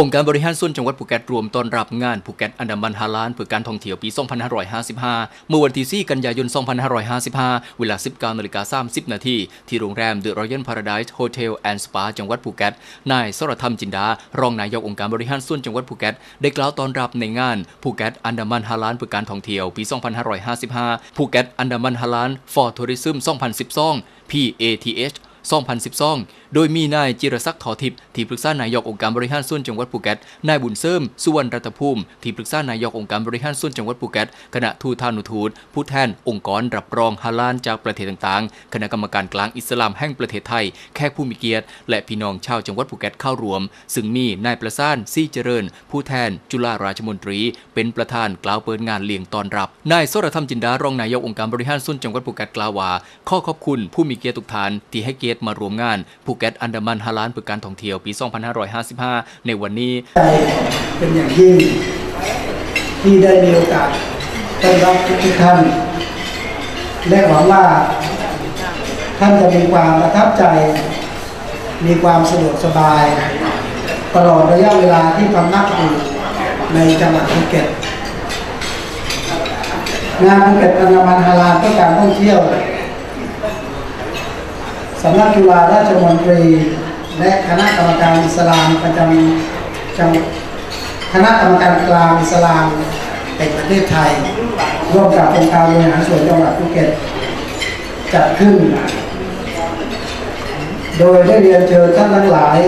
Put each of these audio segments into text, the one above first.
องค์การบริหารส่วนจังหวัดภูเก็ตรวมต้อนรับงานภูเก็ตอันดามันฮาลานเพื่อการท่องเที่ยวปี 2555 เมื่อวันที่ 4 กันยายน 2555 เวลา 19นาฬิกา30 นาทีที่โรงแรม The Royal Paradise Hotel and Spa จังหวัดภูเก็ต นายสรธรรมจินดา รองนายกองค์การบริหารส่วนจังหวัดภูเก็ต ได้กล่าวต้อนรับในงานภูเก็ตอันดามันฮาลานเพื่อการท่องเที่ยวปี 2555 ภูเก็ตอันดามันฮาลาน for Tourism 2012 PATH 2012 โดยมีนายจิรศักดิ์ทอทิพย์ที่ปรึกษานายกองค์การบริหารส่วนจังหวัดภูเก็ต นายบุญเสริมสุวรรณรัตภูมิที่ปรึกษานายกองค์การบริหารส่วนจังหวัดภูเก็ต คณะทูตานุทูตผู้แทนองค์กรรับรองฮาลาลจากประเทศต่างๆ คณะกรรมการกลางอิสลามแห่งประเทศไทย แขกผู้มีเกียรติ และพี่น้องชาวจังหวัดภูเก็ตเข้ารวม ซึ่งมีนายประสานซี่เจริญ ผู้แทนจุฬาราชมนตรี เป็นประธานกล่าวเปิดงานเลี้ยงต้อนรับ นายสรธรรมจินดารองนายกองค์การบริหารส่วนจังหวัดภูเก็ตกล่าวว่า ข้อขอบคุณผู้มีเกียรติทุกท่านที่ให้เกียรติมารวมงานภูเก็ตอันดามันฮาลานเพื่อการท่องเที่ยวปี 2555 ในวันนี้เป็นอย่างยิ่งที่ได้มีโอกาสต้อนรับทุกท่านและหวังว่าท่านจะมีความประทับใจ มีความสะดวกสบาย ตลอดระยะเวลาที่พำนักอยู่ในจังหวัดภูเก็ตงานภูเก็ตอันดามันฮาลาลเพื่อการท่องเที่ยว สำนักจุฬาราชมนตรี และคณะกรรมการอิสลามประจำจังคณะกรรมการกลางอิสลามแห่งประเทศไทย ร่วมกับองค์การบริหารส่วนจังหวัดภูเก็ตจัดขึ้น โดยได้เรียนเชิญท่านทั้งหลาย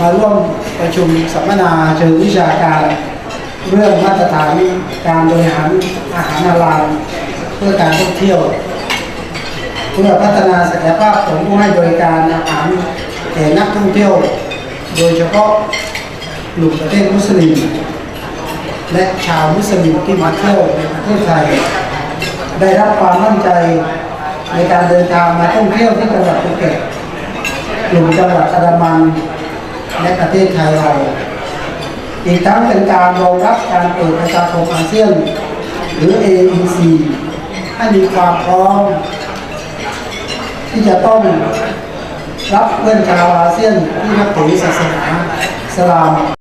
มาร่วมประชุมสัมมนาเชิงวิชาการ เรื่องมาตรฐานการบริหารอาหารฮาลาลเพื่อการท่องเที่ยว เพื่อพัฒนาศักยภาพของผู้ให้บริการอาหารแก่นักท่องเที่ยว โดยเฉพาะกลุ่มประเทศมุสลิม และชาวมุสลิมที่มาเที่ยวในประเทศไทย ได้รับความมั่นใจในการเดินทางมาท่องเที่ยวที่จังหวัดภูเก็ตกลุ่มจังหวัดอันดามันและประเทศไทยเราอีกทั้งเป็นการรองรับการเปิดประชาคมอาเซียน หรือ AEC ให้มีความพร้อม ที่จะต้องรับเพื่อนชาวอาเซียนที่นับถือศาสนาสลาม